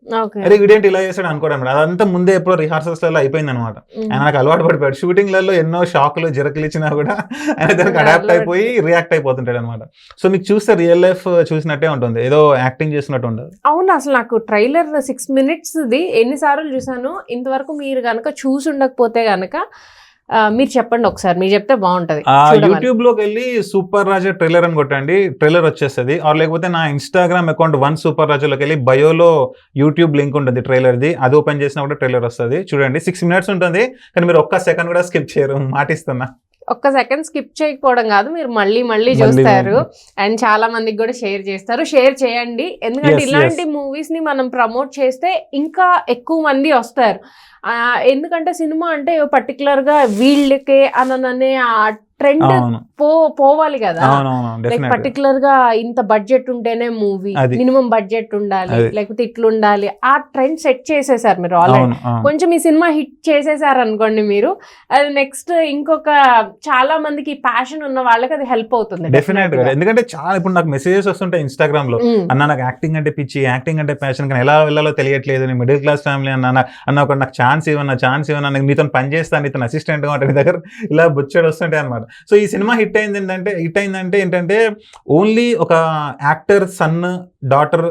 అరే వీడేంటి ఇలా చేస్తాడు అనుకోవడం అనమాట అదంతా ముందే ఎప్పుడో రిహార్సల్స్లలో అయిపోయింది అనమాట ఆయన నాకు అలవాటు పడిపోయాడు. షూటింగ్లలో ఎన్నో షాకులు జరకలు ఇచ్చినా కూడా ఆయన దానికి అడాప్ట్. అయిపోయి రియాక్ట్ అయిపోతుంటాడు అనమాట సో మీకు చూస్తే రియల్ లైఫ్ చూసినట్టే ఉంటుంది. ఏదో యాక్టింగ్ చేసినట్టు ఉండదు. అవును అసలు నాకు ట్రైలర్ సిక్స్ మినిట్స్ ది ఎన్నిసార్లు చూసాను. ఇంతవరకు మీరు గనక చూసి ఉండకపోతే గనక ఆ, మీరు చెప్పండి ఒకసారి. మీరు చెప్తే బాగుంటది. యూట్యూబ్లోకి వెళ్ళి సూపర్ రాజా ట్రైలర్ అని కొట్టండి. ట్రైలర్ వచ్చేస్తుంది. ఆర్ లేకపోతే నా ఇన్స్టాగ్రామ్ అకౌంట్ వన్ సూపర్ రాజాలోకి వెళ్ళి బయోలో యూట్యూబ్ లింక్ ఉంటుంది ట్రైలర్ది. అది ఓపెన్ చేసినా కూడా ట్రైలర్ వస్తుంది. చూడండి సిక్స్ మినిట్స్ ఉంటుంది. కానీ మీరు ఒక్క సెకండ్ కూడా స్కిప్ చేయరు. మాటిస్తున్నా. ఒక్క సెకండ్ స్కిప్ చేయకపోవడం కాదు మీరు మళ్ళీ మళ్ళీ చూస్తారు. అండ్ చాలా మందికి కూడా షేర్ చేస్తారు. షేర్ చేయండి. ఎందుకంటే ఇలాంటి మూవీస్ని మనం ప్రమోట్ చేస్తే ఇంకా ఎక్కువ మంది వస్తారు. ఎందుకంటే సినిమా అంటే పర్టికులర్గా వీళ్ళకే అననే ఆ ట్రెండ్ పో పోవాలి కదా. లైక్ పర్టికులర్గా ఇంత బడ్జెట్ ఉంటేనే మూవీ. మినిమం బడ్జెట్ ఉండాలి. లేకపోతే ఇట్లా ఉండాలి ఆ ట్రెండ్ సెట్ చేసేసారు మీరు ఆల్రెడీ కొంచెం ఈ సినిమా హిట్ చేసేసారు అనుకోండి మీరు అది నెక్స్ట్ ఇంకొక చాలా మందికి ప్యాషన్ ఉన్న వాళ్ళకి అది హెల్ప్ అవుతుంది డెఫినెట్గా ఎందుకంటే చాలా ఇప్పుడు నాకు మెసేజెస్ వస్తుంటాయి ఇన్స్టాగ్రామ్లో. అన్న నాకు యాక్టింగ్ అంటే పిచ్చి యాక్టింగ్ అంటే ప్యాషన్ కానీ ఎలా వెళ్ళాలో తెలియట్లేదు నేను మిడిల్ క్లాస్ ఫ్యామిలీ అన్న అన్న ఒక నాకు ఛాన్స్ ఇవ్వన్న ఛాన్స్ ఇవ్వన్న నీతో పని చేస్తాను నీతో అసిస్టెంట్గా దగ్గర ఇలా బుచ్చాడు వస్తుంటాయి అనమాట సో ఈ సినిమా హిట్ అయింది ఏంటంటే హిట్ అయిందంటే ఏంటంటే ఓన్లీ ఒక actor son daughter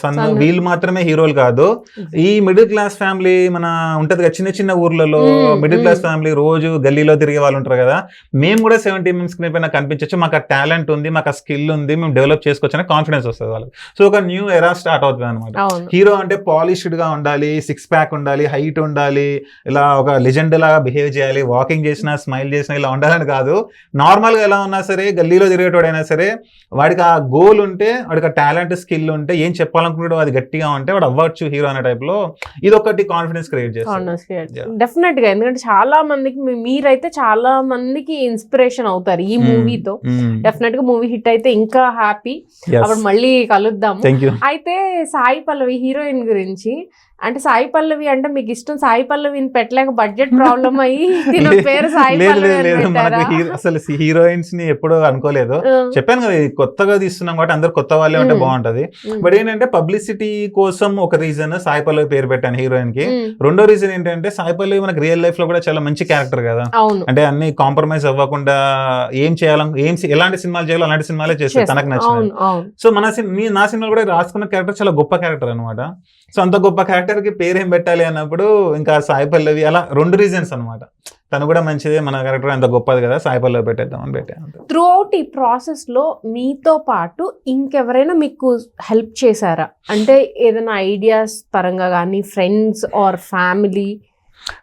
son Son. వీళ్ళు మాత్రమే హీరోలు కాదు. ఈ మిడిల్ క్లాస్ ఫ్యామిలీ మన ఉంటది కదా చిన్న చిన్న ఊర్లలో మిడిల్ క్లాస్. ఫ్యామిలీ రోజు గల్లీలో తిరిగే వాళ్ళు ఉంటారు కదా మేము కూడా సెవెంటీ ఎంఎం స్క్రీన్ పైన కనిపించచ్చు. మాకు ఆ టాలెంట్ ఉంది మాకు ఆ స్కిల్ ఉంది మేము డెవలప్ చేసుకోవచ్చు అనే కాన్ఫిడెన్స్ వస్తుంది వాళ్ళకి. సో ఒక న్యూ ఎరా స్టార్ట్ అవుతుంది అనమాట హీరో అంటే పాలిష్డ్గా ఉండాలి సిక్స్ ప్యాక్ ఉండాలి హైట్ ఉండాలి ఇలా ఒక లెజెండ్ లాగా బిహేవ్ చేయాలి వాకింగ్ చేసినా స్మైల్ చేసినా ఇలా ఉండాలని కాదు. నార్మల్గా ఎలా ఉన్నా సరే గల్లీలో తిరిగేటోడైనా సరే వాడికి ఆ గోల్ ఉంటే వాడికి ఆ టాలెంట్ స్కిల్ ఉంటే ఏం చెప్పాలనుకుంటాడో అది గట్టిగా ఉంటే వాడు అవ్వచ్చు హీరో అనే టైప్లో ఇది ఒకటి కాన్ఫిడెన్స్ క్రియేట్ చేస్తుంది Yeah. డెఫినెట్గా ఎందుకంటే చాలా మందికి మీరైతే చాలా మందికి ఇన్స్పిరేషన్ అవుతారు ఈ Hmm. మూవీతో. డెఫినెట్గా మూవీ హిట్ అయితే ఇంకా హ్యాపీ అప్పుడు మళ్ళీ యూ అయితే సాయి పల్లవి హీరోయిన్ గురించి అంటే సాయి పల్లవి అంటే మీకు ఇష్టం. సాయి పల్లవిని పెట్టలేక బడ్జెట్ ప్రాబ్లం అయ్యి తిన పేరు సాయి పల్లవి అసలు హీరోయిన్స్ని ఎప్పుడూ అనుకోలేదు. చెప్పాను కదా కొత్తగా తీస్తున్నాం కాబట్టి అందరు కొత్త వాళ్ళే ఉంటే. బాగుంటది. బట్ ఏంటంటే పబ్లిసిటీ కోసం ఒక రీజన్ సాయి పల్లవి పేరు పెట్టాను హీరోయిన్కి. రెండో రీజన్ ఏంటంటే సాయి పల్లవి మనకి రియల్ లైఫ్లో కూడా చాలా మంచి క్యారెక్టర్ కదా. అంటే అన్ని కాంప్రమైజ్ అవ్వకుండా ఏం చేయాలని ఏం ఎలాంటి సినిమాలు చేయాలో అలాంటి సినిమాలే చేస్తారు తనకు అవును సో మన నా సినిమాలో కూడా రాసుకున్న క్యారెక్టర్ చాలా గొప్ప క్యారెక్టర్ అనమాట సో అంత గొప్ప క్యారెక్టర్కి పేరు ఏం పెట్టాలి అన్నప్పుడు ఇంకా సాయి పల్లవి అలా రెండు రీజన్స్ అన్నమాట. తను కూడా మంచిదే మన క్యారెక్టర్ అంత గొప్పది కదా సాయి పల్లవి పెట్టేద్దాం అని పెట్టాను త్రూ అవుట్ ఈ ప్రాసెస్లో మీతో పాటు ఇంకెవరైనా మీకు హెల్ప్ చేశారా? అంటే ఏదైనా ఐడియాస్ పరంగా కానీ friends or family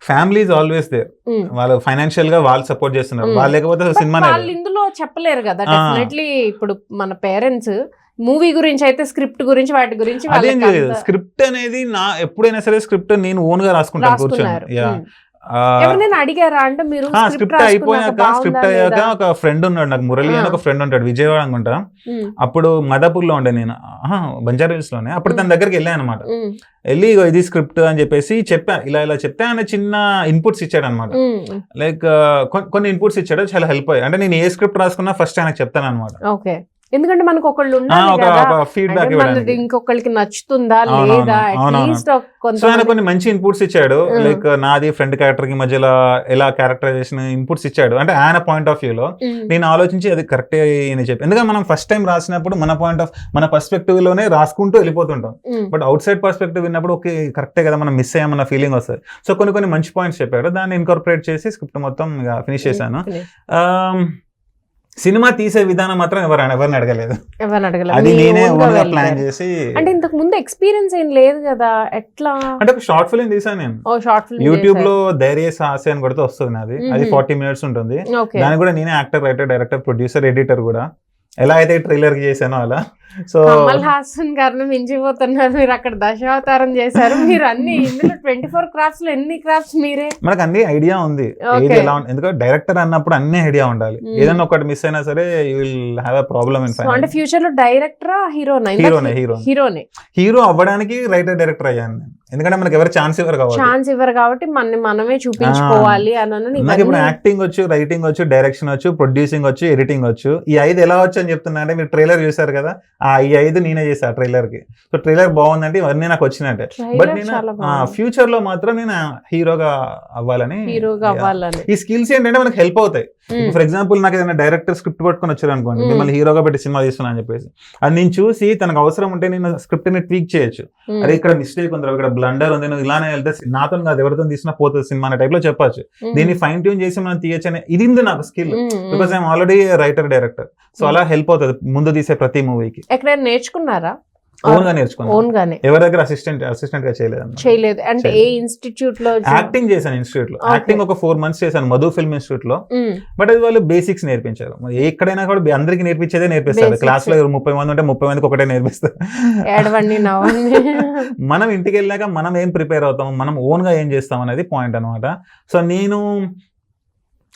family is always there వాళ్ళు ఫైనాన్షియల్గా వాళ్ళు సపోర్ట్ చేస్తున్నారు. Mm. వాళ్ళు లేకపోతే వాళ్ళు ఇందులో చెప్పలేరు కదా. డెఫినెట్లీ ఇప్పుడు మన పేరెంట్స్ మూవీ గురించి అయితే స్క్రిప్ట్ గురించి వాటి గురించి అదేం స్క్రిప్ట్ అనేది నా ఎప్పుడైనా సరే స్క్రిప్ట్ నేను ఓన్గా రాసుకుంటాను రాసుకున్నారు. కూర్చొని యా ఉమ్. ఎవరినైనా అడిగారా? అంటే మీరు స్క్రిప్ట్ అయిపోయాక స్క్రిప్ట్ అయ్యాక ఒక ఫ్రెండ్ ఉన్నాడు నాకు మురళి అని. ఒక ఫ్రెండ్ ఉంటాడు విజయవాడ అనుకుంటా అప్పుడు మదాపూర్లో ఉండే నేను. బంజారా హిల్స్లోనే అప్పుడు తన దగ్గరికి వెళ్ళాను అనమాట వెళ్ళి ఇది స్క్రిప్ట్ అని చెప్పేసి చెప్పా ఇలా ఇలా చెప్తే ఆయన చిన్న ఇన్పుట్స్ ఇచ్చాడు అనమాట లైక్ కొన్ని ఇన్పుట్స్ ఇచ్చాడు చాలా హెల్ప్ అయ్యాయి. అంటే నేను ఏ స్క్రిప్ట్ రాసుకున్నా ఫస్ట్ ఆయనకు చెప్తాను అనమాట ఎందుకంటే మనకు ఒకళ్ళు ఉండాలి ఇంకొకరికి నచ్చుతుందా లేదా? సో ఆయన కొన్ని మంచి ఇన్పుట్స్ ఇచ్చాడు. లైక్ నాది ఫ్రెండ్ క్యారెక్టర్కి మధ్యలో ఎలా క్యారెక్టరైజేషన్ ఇన్పుట్స్ ఇచ్చాడు. అంటే ఆయన పాయింట్ ఆఫ్ వ్యూ లో నేను ఆలోచించి అది కరెక్టే అని చెప్పి. ఎందుకంటే మనం ఫస్ట్ టైం రాసినప్పుడు మన పాయింట్ ఆఫ్ మన పర్స్పెక్టివ్లోనే రాసుకుంటూ వెళ్ళిపోతుంటాం. బట్ అవుట్ సైడ్ పర్స్పెక్టివ్ విన్నప్పుడు ఓకే కరెక్టే కదా మనం మిస్ అయ్యామన్న ఫీలింగ్ వస్తుంది. సో కొన్ని కొన్ని మంచి పాయింట్స్ చెప్పాడు. దాన్ని ఇన్కార్పొరేట్ చేసి స్క్రిప్ట్ మొత్తం ఫినిష్ చేశాను. సినిమా తీసే విధానం మాత్రం ఎవరు ఎవరిని అడగలేదు. ఎవరిని అడగలేదు. అది నేనే own గా ఓన్గా వెళ్ళారు. ప్లాన్ చేసి అంటే ఇంతకు ముందు ఎక్స్పీరియన్స్ ఏం లేదు కదా. ఎట్లా? అంటే ఒక షార్ట్ ఫిల్మ్ తీసాను నేను. ఓ షార్ట్ ఫిల్మ్ యూట్యూబ్లో ధైర్య సాహసి అని కొడితే వస్తుంది నాది. అది. ఫార్టీ మినిట్స్ ఉంటుంది. దానికి కూడా నేనే actor writer director producer editor కూడా. ఎలా అయితే ట్రైలర్కి చేశానో అలా. సో కమల్ హాసన్ గారిని మించిపోతున్నారు. మీరు అక్కడ దశావతారం చేశారు. మీరు అన్ని ఇందులో ట్వంటీ ఫోర్ క్రాఫ్ట్స్లో ఎన్ని క్రాఫ్ట్స్ మీరే? మనకు అన్ని ఐడియా ఉంది. ఏది. ఎలా ఎందుకంటే డైరెక్టర్ అన్నప్పుడు అన్ని ఐడియా ఉండాలి. Mm. ఏదైనా ఒకటి మిస్ అయినా సరే you will have a problem in అంటే ఫ్యూచర్లో డైరెక్టరా హీరోనా హీరోనే హీరో హీరోనే హీరో అవ్వడానికి రైటర్ డైరెక్టర్ అయ్యాను నేను. ఎందుకంటే మనకి ఎవరు ఛాన్స్ ఇవ్వరు కాబట్టి ఛాన్స్ ఇవ్వరు కాబట్టి మన మనమే చూపించుకోవాలి అని నాకు ఇప్పుడు యాక్టింగ్ వచ్చు రైటింగ్ వచ్చు డైరెక్షన్ వచ్చు ప్రొడ్యూసింగ్ వచ్చు ఎడిటింగ్ వచ్చు ఈ ఐదు ఎలా వచ్చు అని చెప్తున్నా అంటే మీరు ట్రైలర్ చూసారు కదా ఆ ఈ ఐదు నేనే చేసా ట్రైలర్కి సో ట్రైలర్ బాగుందంటే ఇవన్నీ నాకు వచ్చినట్టే బట్ నేను. ఫ్యూచర్లో మాత్రం నేను హీరోగా అవ్వాలని హీరోగా. అవ్వాలని ఈ స్కిల్స్ ఏంటంటే మనకి హెల్ప్ అవుతాయి. ఫర్ ఎగ్జాంపుల్ నాకు ఏదైనా డైరెక్టర్ స్క్రిప్ట్ పట్టుకొని వచ్చారు అనుకోండి Mm. మిమ్మల్ని హీరోగా పెట్టి సినిమా తీస్తున్నా అని చెప్పేసి అది నేను చూసి తనకు అవసరం ఉంటే నేను స్క్రిప్ట్ని ట్వీక్ చేయొచ్చు ఉమ్. అరే ఇక్కడ మిస్టేక్ ఉంది ఇక్కడ బ్లండర్ ఉంది నువ్వు ఇలానే వెళ్తే నాతో కాదు ఎవరితో తీసినా పోతుంది సినిమా అనే టైప్లో చెప్పొచ్చు. దీన్ని ఫైన్ ట్యూన్ చేసి మనం తీయచ్చు అనే ఇది ఉంది నాకు skill. Because I'm already writer director so అలా హెల్ప్ అవుతుంది ముందు తీసే ప్రతి మూవీకి ఎక్కడైనా నేర్చుకున్నారా? ఓన్గా నేర్చుకున్నాను ఓన్ గానే ఎవరి దగ్గర అసిస్టెంట్ అసిస్టెంట్గా చేయలేదు చేయలేదు. అంటే ఏ ఇన్స్టిట్యూట్లో యాక్టింగ్ చేశాను ఇన్స్టిట్యూట్లో. యాక్టింగ్ ఒక ఫోర్ మంత్స్ చేశాను మధు ఫిల్మ్ ఇన్స్టిట్యూట్లో. బట్ అది వాళ్ళు బేసిక్స్ నేర్పించారు. ఎక్కడైనా కూడా అందరికీ నేర్పించేదే నేర్పిస్తారు. క్లాస్లో ముప్పై మంది ఉంటే ముప్పై మందికి ఒకటే నేర్పిస్తారు. మనం ఇంటికి వెళ్ళాక మనం ఏం ప్రిపేర్ అవుతాం? మనం ఓన్గా ఏం చేస్తాం అనేది పాయింట్ అనమాట సో నేను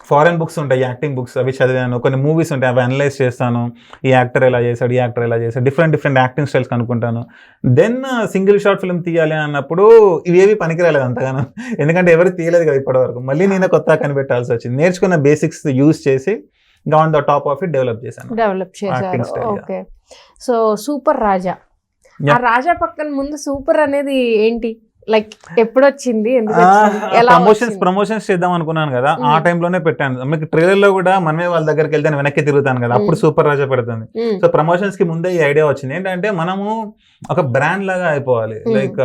ఫారెన్ బుక్స్ ఉంటాయి యాక్టింగ్ బుక్స్ అవి చదివాను కొన్ని మూవీస్ ఉంటాయి అవి అనలైజ్ చేస్తాను. ఈ యాక్టర్ ఎలా చేశాడు ఈ యాక్టర్ ఎలా చేశాడు డిఫరెంట్ డిఫరెంట్ యాక్టింగ్ స్టైల్స్ కనుక్కుంటాను. దెన్ సింగిల్ షార్ట్ ఫిల్మ్ తీయాలి అన్నప్పుడు ఇవేవి పనికిరాలేదు అంతగానో. ఎందుకంటే ఎవరు తీయలేదు కదా ఇప్పటివరకు. మళ్ళీ నేను కొత్త కనిపెట్టాల్సి వచ్చింది. నేర్చుకున్న బేసిక్స్ యూజ్ చేసి ఇంకా on the top of it develop చేశాను. Develop. Okay so super Raja ఆ. రాజా పక్కన ముందు సూపర్ అనేది ఏంటి? లైక్ ఎప్పుడు వచ్చింది ప్రమోషన్స్? ప్రమోషన్స్ చేద్దాం అనుకున్నాను కదా ఆ మ్మ్. టైంలోనే పెట్టాను మీకు ట్రైలర్లో కూడా మనమే వాళ్ళ దగ్గరికి వెళ్తే వెనక్కి తిరుగుతాను కదా అప్పుడు మ్మ్. సూపర్ రాజా పెడుతుంది. సో ప్రమోషన్స్కి ముందే ఈ ఐడియా వచ్చింది ఏంటంటే మనము ఒక బ్రాండ్ లాగా అయిపోవాలి. లైక్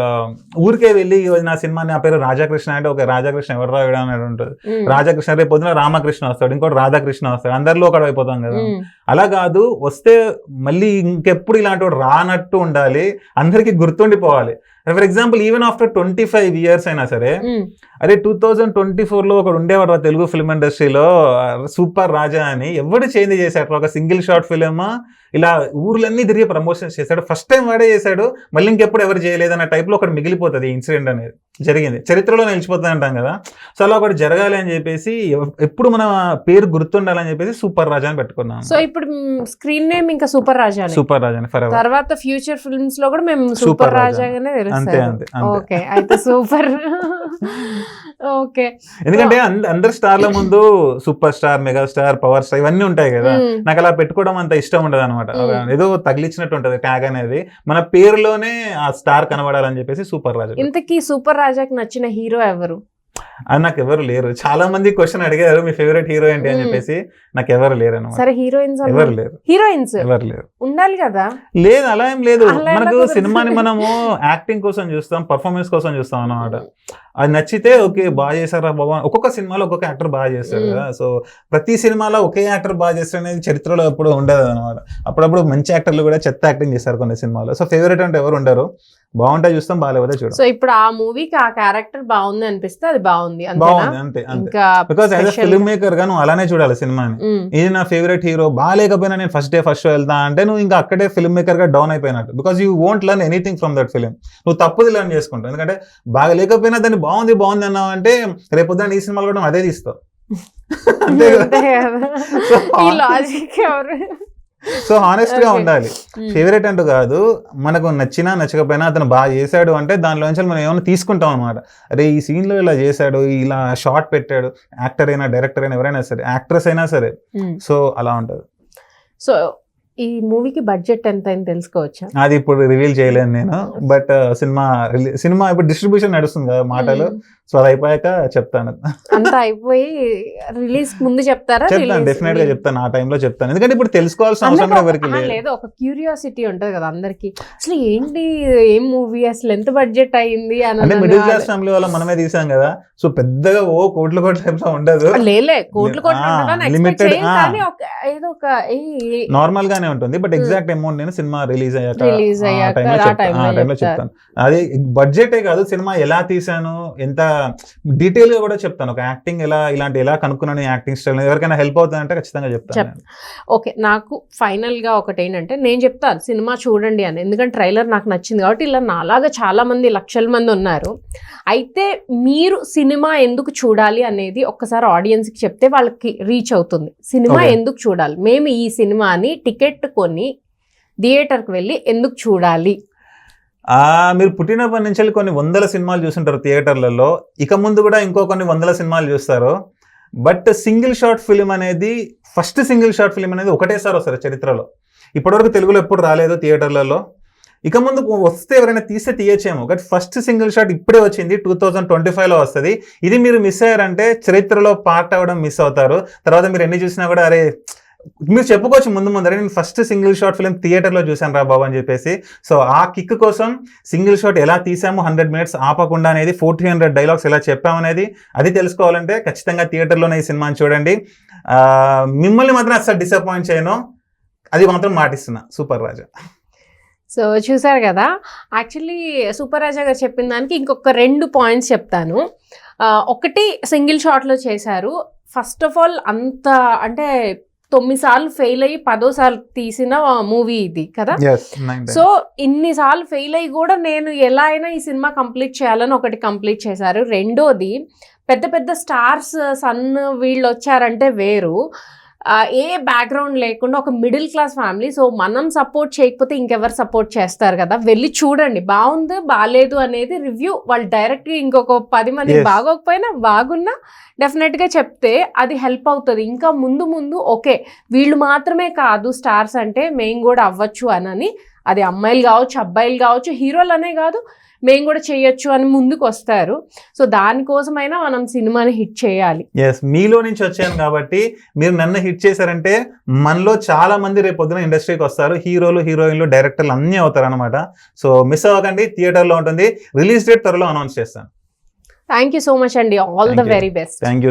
ఊరికే వెళ్ళి "ఇగో నా సినిమా నా పేరు రాజాకృష్ణ అంటే ఒక రాజాకృష్ణ ఎవరు రాయడం అనేది ఉంటుంది. రాజాకృష్ణ రేపు పొద్దున రామకృష్ణ వస్తాడు ఇంకోటి రాధాకృష్ణ వస్తాడు అందరిలో ఒకటి అయిపోతాం కదా. అలా కాదు వస్తే మళ్ళీ ఇంకెప్పుడు ఇలాంటి రానట్టు ఉండాలి అందరికి గుర్తుండిపోవాలి for example even after twenty five years అయినా సరే. అరే టూ థౌజండ్ ట్వంటీ ఫోర్లో ఒకడు ఉండేవాడు తెలుగు ఫిల్మ్ ఇండస్ట్రీలో సూపర్ రాజా అని ఎవడు చేంజ్ చేశాడు ఒక సింగిల్ షార్ట్ ఫిలిం ఇలా ఊర్లన్నీ తిరిగి ప్రమోషన్స్ చేశాడు. ఫస్ట్ టైం వాడే చేశాడు. మళ్ళీ ఇంకెప్పుడు ఎవరు చేయలేదు అన్న టైప్లో ఒకటి మిగిలిపోతుంది ఇన్సిడెంట్ అనేది. జరిగింది. చరిత్రలో నిలిచిపోతుంది అంటాం కదా. సో అలా ఒకటి జరగాలి అని చెప్పేసి ఎప్పుడు మన పేరు గుర్తుండాలని చెప్పేసి సూపర్ రాజా అని పెట్టుకున్నాం. సో ఇప్పుడు స్క్రీన్ నేమ్ ఇంకా సూపర్ రాజా సూపర్ రాజా తర్వాత ఫ్యూచర్ ఫిల్మ్స్లో కూడా మేము సూపర్ సూపర్ రాజా. రాజాగానే అంతే అంతే అంతే. ఓకే అయితే సూపర్ ఓకే. ఎందుకంటే అంద- అందరు స్టార్ల ముందు super star mega star power star ఇవన్నీ ఉంటాయి కదా. నాకు అలా పెట్టుకోవడం అంత ఇష్టం ఉండదు అనమాట మ్మ్. ఏదో తగిలిచ్చినట్టు ఉంటది ట్యాగ్ అనేది. మన పేరులోనే ఆ స్టార్ కనబడాలని చెప్పేసి సూపర్ రాజు. ఇంతకీ సూపర్ రాజాకి నచ్చిన హీరో ఎవరు? అది నాకు ఎవరు లేరు. చాలా మంది క్వశ్చన్ అడిగారు మీ ఫేవరెట్ హీరో ఏంటి? అని. చెప్పేసి నాకు ఎవరు లేరు అనమాట సరే హీరోయిన్స్ ఎవరు లేరు. హీరోయిన్స్ ఎవరు లేరు. ఉండాలి కదా. లేదు అలా ఏం లేదు. మనకు? సినిమాని మనము యాక్టింగ్ కోసం చూస్తాం పర్ఫార్మెన్స్ కోసం చూస్తాం అన్నమాట. అది నచ్చితే ఓకే బాగా చేశారా బాబా ఒక్కొక్క సినిమాలో ఒక్కొక్క యాక్టర్ బాగా చేస్తాడు మ్మ్. కదా సో ప్రతి సినిమాలో ఒకే యాక్టర్ బాగా చేస్తాడు అనేది చరిత్రలో ఎప్పుడు ఉండదు అనమాట అప్పుడప్పుడు మంచి యాక్టర్లు కూడా చెత్త యాక్టింగ్ చేస్తారు కొన్ని సినిమాలో సో ఫేవరెట్ అంటే ఎవరు ఉండరు. బాగుంటే చూస్తాం బాగాలేకపోతే చూడం. సో ఇప్పుడు ఆ మూవీకి ఆ క్యారెక్టర్ బాగుంది అనిపిస్తే అది బాగుంది బాగుంది అంతే ఇంకా బికాస్ యాజ్ ఫిల్మ్ మేకర్గా నువ్వు అలానే చూడాలి సినిమాని. ఇది నా ఫేవరెట్ హీరో బాగాలేకపోయినా నేను ఫస్ట్ డే ఫస్ట్ షో వెళ్తా అంటే నువ్వు ఇంకా అక్కడే ఫిల్మ్ మేకర్గా డౌన్ అయిపోయినట్టు. Because you won't learn anything from that film నువ్వు తప్పుది లర్న్ చేసుకుంటావు. ఎందుకంటే బాగా లేకపోయినా దాన్ని బాగుంది బాగుంది అన్నావు అంటే రేపొద్దున ఈ సినిమాలు కూడా అదే తీస్తావు. అంతే కదా? సో హానెస్ట్గా. ఉండాలి. ఫేవరెట్ అంటూ కాదు మనకు నచ్చినా నచ్చకపోయినా అతను బాగా చేశాడు అంటే దానిలోంచి మనం ఏమైనా తీసుకుంటాం అనమాట అరే ఈ సీన్లో ఇలా చేశాడు ఇలా షార్ట్ పెట్టాడు యాక్టర్ అయినా డైరెక్టర్ అయినా ఎవరైనా సరే యాక్ట్రెస్ అయినా సరే. సో అలా ఉంటది సో ఈ మూవీకి బడ్జెట్ ఎంత అయింది తెలుసుకోవచ్చా? అది ఇప్పుడు రివీల్ చేయలేను నేను. బట్ సినిమా సినిమా ఇప్పుడు డిస్ట్రిబ్యూషన్ నడుస్తుంది కదా మాటలు. సో అది అయిపోయాక చెప్తాను. అంతా అయిపోయి రిలీజ్ ముందు చెప్తారా? చెప్తాను డెఫినెట్గా చెప్తాను. ఆ టైంలో చెప్తాను. ఎందుకంటే ఇప్పుడు తెలుసుకోవాల్సిన అవసరం ఎవరికి లేదు. లేదు ఒక క్యూరియాసిటీ ఉంటది కదా అందరికి. అసలు ఏంటి ఏం మూవీ? అసలు ఎంత బడ్జెట్ అయింది అని అంటే అని మిడిల్ క్లాస్ ఫ్యామిలీ వల్ల మనమే తీసాం కదా. సో పెద్దగా ఓ కోట్ల కోట్ల type లో ఉండదు లేలే కోట్లు కోట్లు. కానీ ఒక ఏదో ఒక ఏ- నార్మల్ గానే ఉంటుంది. బట్ ఎగ్జాక్ట్ అమౌంట్ నేను సినిమా రిలీజ్ అయ్యాక. చెప్తాను. అది బడ్జెటే కాదు సినిమా ఎలా తీసాను ఎంత డీటెయిల్గా కూడా చెప్తాను. ఒక యాక్టింగ్ ఎలా ఇలాంటి ఎలా కనుక్కున్నాను యాక్టింగ్ స్టైల్ ఎవరికైనా హెల్ప్ అవుతుందంటే ఖచ్చితంగా చెప్తాను. ఓకే నాకు ఫైనల్గా ఒకటి ఏంటంటే నేను చెప్తాను సినిమా చూడండి అని. ఎందుకంటే ట్రైలర్ నాకు నచ్చింది కాబట్టి ఇలా నాలాగా చాలా మంది లక్షల మంది ఉన్నారు. అయితే మీరు సినిమా ఎందుకు చూడాలి అనేది ఒక్కసారి ఆడియన్స్కి చెప్తే వాళ్ళకి రీచ్ అవుతుంది. సినిమా. ఎందుకు చూడాలి? మేము ఈ సినిమాని టికెట్ పరిగెట్టుకొని థియేటర్కి వెళ్ళి ఎందుకు చూడాలి? మీరు పుట్టినప్పటి నుంచి కొన్ని వందల సినిమాలు చూసుంటారు థియేటర్లలో. ఇక ముందు కూడా ఇంకో కొన్ని వందల సినిమాలు చూస్తారు. బట్ సింగిల్ షార్ట్ ఫిలిం అనేది ఫస్ట్ సింగిల్ షార్ట్ ఫిలిం అనేది ఒకటేసారి వస్తారు చరిత్రలో. ఇప్పటివరకు తెలుగులో ఎప్పుడు రాలేదు థియేటర్లలో. ఇక ముందు వస్తే ఎవరైనా తీస్తే తీయచ్చేమో. బట్ ఫస్ట్ సింగిల్ షాట్ ఇప్పుడే వచ్చింది టూ థౌజండ్ ట్వంటీ ఫైవ్లో వస్తుంది. ఇది మీరు మిస్ అయ్యారంటే చరిత్రలో పార్ట్ అవ్వడం మిస్ అవుతారు. తర్వాత మీరు ఎన్ని చూసినా కూడా అరే మీరు చెప్పుకోవచ్చు ముందు ముందరే నేను ఫస్ట్ సింగిల్ షాట్ ఫిలిం థియేటర్లో చూశాను రా బాబు అని చెప్పేసి. సో ఆ కిక్ కోసం సింగిల్ షాట్ ఎలా తీసాము హండ్రెడ్ మినిట్స్ ఆపకుండా అనేది ఫోర్టీ హండ్రెడ్ డైలాగ్స్ ఎలా చెప్పామనేది అది తెలుసుకోవాలంటే ఖచ్చితంగా థియేటర్లోనే ఈ సినిమాని చూడండి. మిమ్మల్ని మాత్రం అసలు డిసప్పాయింట్ చేయను. అది మాత్రం మాటిస్తున్నా. సూపర్ రాజా. సో చూసారు కదా? యాక్చువల్లీ సూపర్ రాజా గారు చెప్పిన దానికి ఇంకొక రెండు పాయింట్స్ చెప్తాను. ఒకటి సింగిల్ షాట్లో చేశారు. ఫస్ట్ ఆఫ్ ఆల్ అంత అంటే తొమ్మిది సార్లు ఫెయిల్ అయ్యి పదోసార్లు తీసిన మూవీ ఇది కదా? సో ఇన్నిసార్లు ఫెయిల్ అయ్యి కూడా నేను ఎలా అయినా ఈ సినిమా కంప్లీట్ చేయాలని ఒకటి కంప్లీట్ చేశారు. రెండోది పెద్ద పెద్ద స్టార్స్ సన్ వీళ్ళు వచ్చారంటే వేరు. ఏ బ్యాక్గ్రౌండ్ లేకుండా ఒక మిడిల్ క్లాస్ ఫ్యామిలీ సో మనం సపోర్ట్ చేయకపోతే ఇంకెవరు సపోర్ట్ చేస్తారు కదా? వెళ్ళి చూడండి బాగుంది బాగాలేదు అనేది రివ్యూ వాళ్ళు డైరెక్ట్గా ఇంకొక పది మంది. బాగోకపోయినా బాగున్నా డెఫినెట్గా చెప్తే అది హెల్ప్ అవుతుంది. ఇంకా ముందు ముందు ఓకే వీళ్ళు మాత్రమే కాదు స్టార్స్ అంటే మేము కూడా అవ్వచ్చు అనని అది అమ్మాయిలు కావచ్చు అబ్బాయిలు కావచ్చు హీరోలు అనే కాదు. మేము కూడా చేయొచ్చు అని ముందుకు వస్తారు. సో దానికోసమైనా మనం సినిమాని హిట్ చేయాలి. ఎస్ మీలో నుంచి వచ్చాను కాబట్టి మీరు నన్ను హిట్ చేశారంటే మనలో చాలా మంది రేపు పొద్దున ఇండస్ట్రీకి వస్తారు. హీరోలు హీరోయిన్లు డైరెక్టర్లు అన్నీ అవుతారు అనమాట సో మిస్ అవ్వకండి థియేటర్లో ఉంటుంది. రిలీజ్ డేట్ త్వరలో అనౌన్స్ చేస్తాను. థ్యాంక్ యూ సో మచ్ అండి. All the. Very best thank you